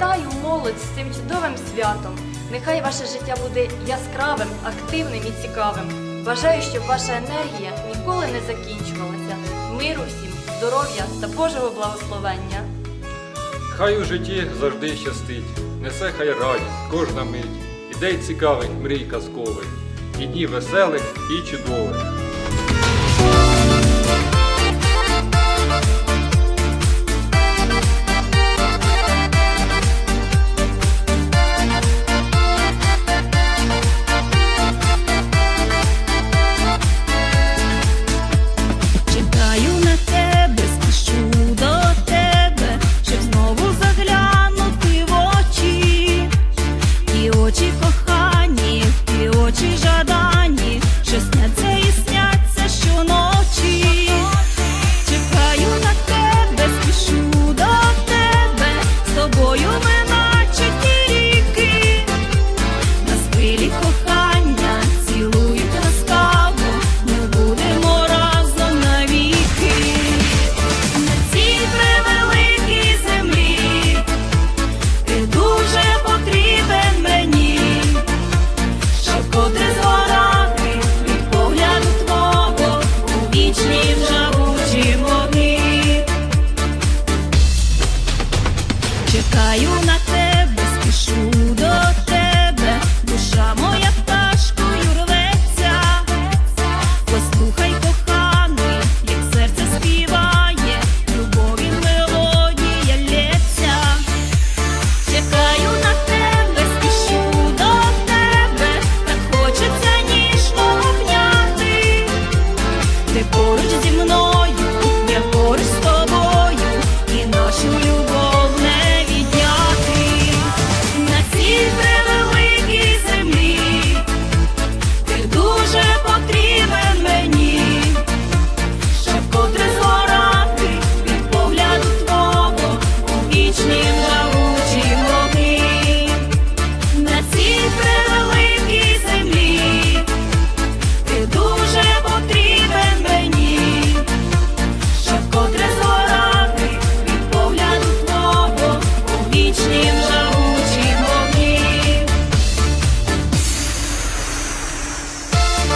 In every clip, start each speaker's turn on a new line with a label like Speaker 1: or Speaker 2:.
Speaker 1: Вітаю молодь з цим чудовим святом. Нехай ваше життя буде яскравим, активним і цікавим. Бажаю, щоб ваша енергія ніколи не закінчувалася. Миру всім, здоров'я та Божого благословення.
Speaker 2: Хай у житті завжди щастить, несе хай радість кожна мить, ідей цікавих, мрій казкових, і днів веселих і чудових.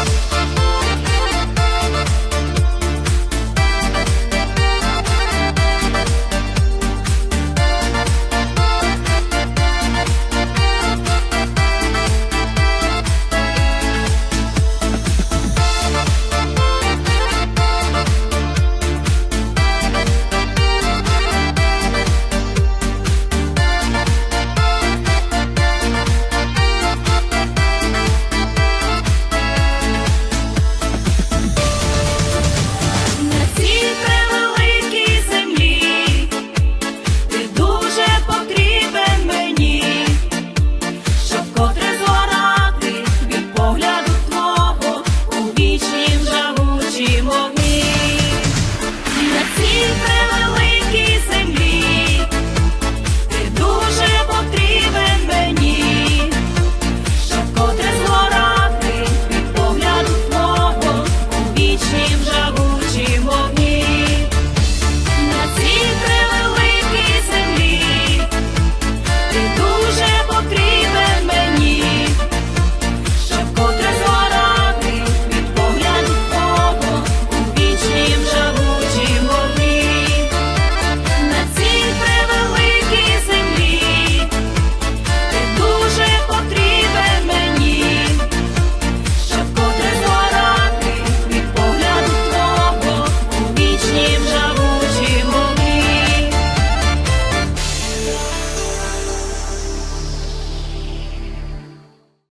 Speaker 3: Bye.